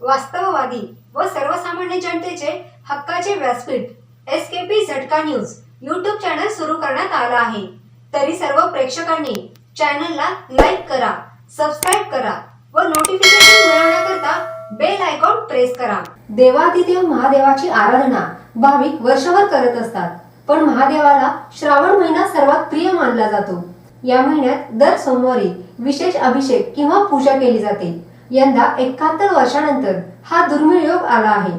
वास्तववादी व सर्वसामान्य जनतेचे हक्काचे व्यासपीठ S K P Jhatka news YouTube channel सुरू करण्यात आला आहे. तरी सर्व प्रेक्षकांनी चॅनलला लाईक करा सबस्क्राईब करा व नोटिफिकेशन मिळवण्याकरता बेल आयकॉन प्रेस करा. देवादिदेव महादेवाची आराधना भाविक वर्षभर करत असतात पण महादेवाला श्रावण महिना सर्वात प्रिय मानला जातो. या महिन्यात दर सोमवारी विशेष अभिषेक किंवा पूजा केली जाते. यंदा एकाहत्तर वर्षानंतर हा दुर्मिळ योग आला आहे.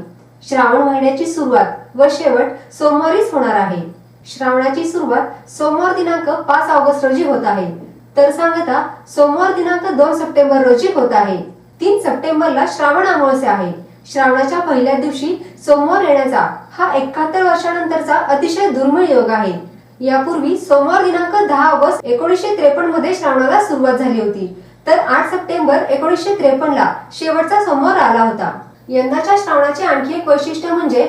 श्रावण महिन्याची सुरुवात व शेवट सोमवारीच होणार आहे. श्रावणाची सुरुवात सोमवार दिनांक पाच ऑगस्ट रोजी होत आहे. तर सांगता सोमवार दिनांक दोन सप्टेंबर रोजी होत आहे. तीन सप्टेंबरला श्रावण अमावस्या आहे. श्रावणाच्या पहिल्या दिवशी सोमवार येण्याचा हा एकाहत्तर वर्षानंतरचा अतिशय दुर्मिळ योग आहे. यापूर्वी सोमवार दिनांक दहा ऑगस्ट एकोणीसशे त्रेपन्नमध्ये श्रावणाला सुरुवात झाली होती. तर आठ सप्टेंबर एकोणीसशे त्रेपन्न ला शेवटचा सोमवार आला होता. यंदाच्या श्रावणाचे आणखी एक वैशिष्ट्य म्हणजे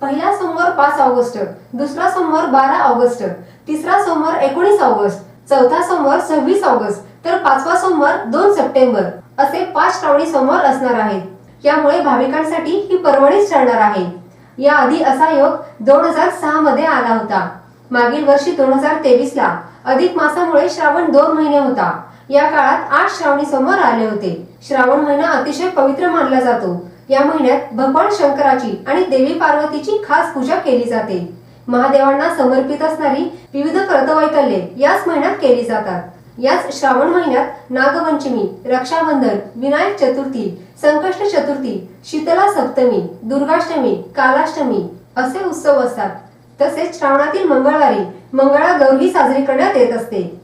पहिला सोमवार पाच ऑगस्ट दुसरा सोमवार बारा ऑगस्ट तिसरा सोमवार एकोणीस ऑगस्ट चौथा सोमवार सव्वीस ऑगस्ट तर पाचवा सोमवार दोन सप्टेंबर असे पाच श्रावणी सोमवार असणार आहेत. यामुळे भाविकांसाठी ही परवडीच ठरणार आहे. याआधी असा योग दोन हजार सहा मध्ये आला होता. मागील वर्षी दोन हजार तेवीस ला अधिक मासामुळे श्रावण दोन महिने होता. या काळात आठ श्रावणी समोर आले होते. श्रावण महिना अतिशय पवित्र मानला जातो. या महिन्यात भगवान शंकराची आणि देवी पार्वतीची खास पूजा केली जाते. महादेवांना समर्पित असणारी विविध व्रतवैकल्ये याच महिन्यात केली जातात. याच श्रावण महिन्यात नागपंचमी रक्षाबंधन विनायक चतुर्थी संकष्ट चतुर्थी शीतला सप्तमी दुर्गाष्टमी कालाष्टमी असे उत्सव असतात. तसेच श्रावणातील मंगळवारी मंगळा गौरी साजरी करण्यात येत असते.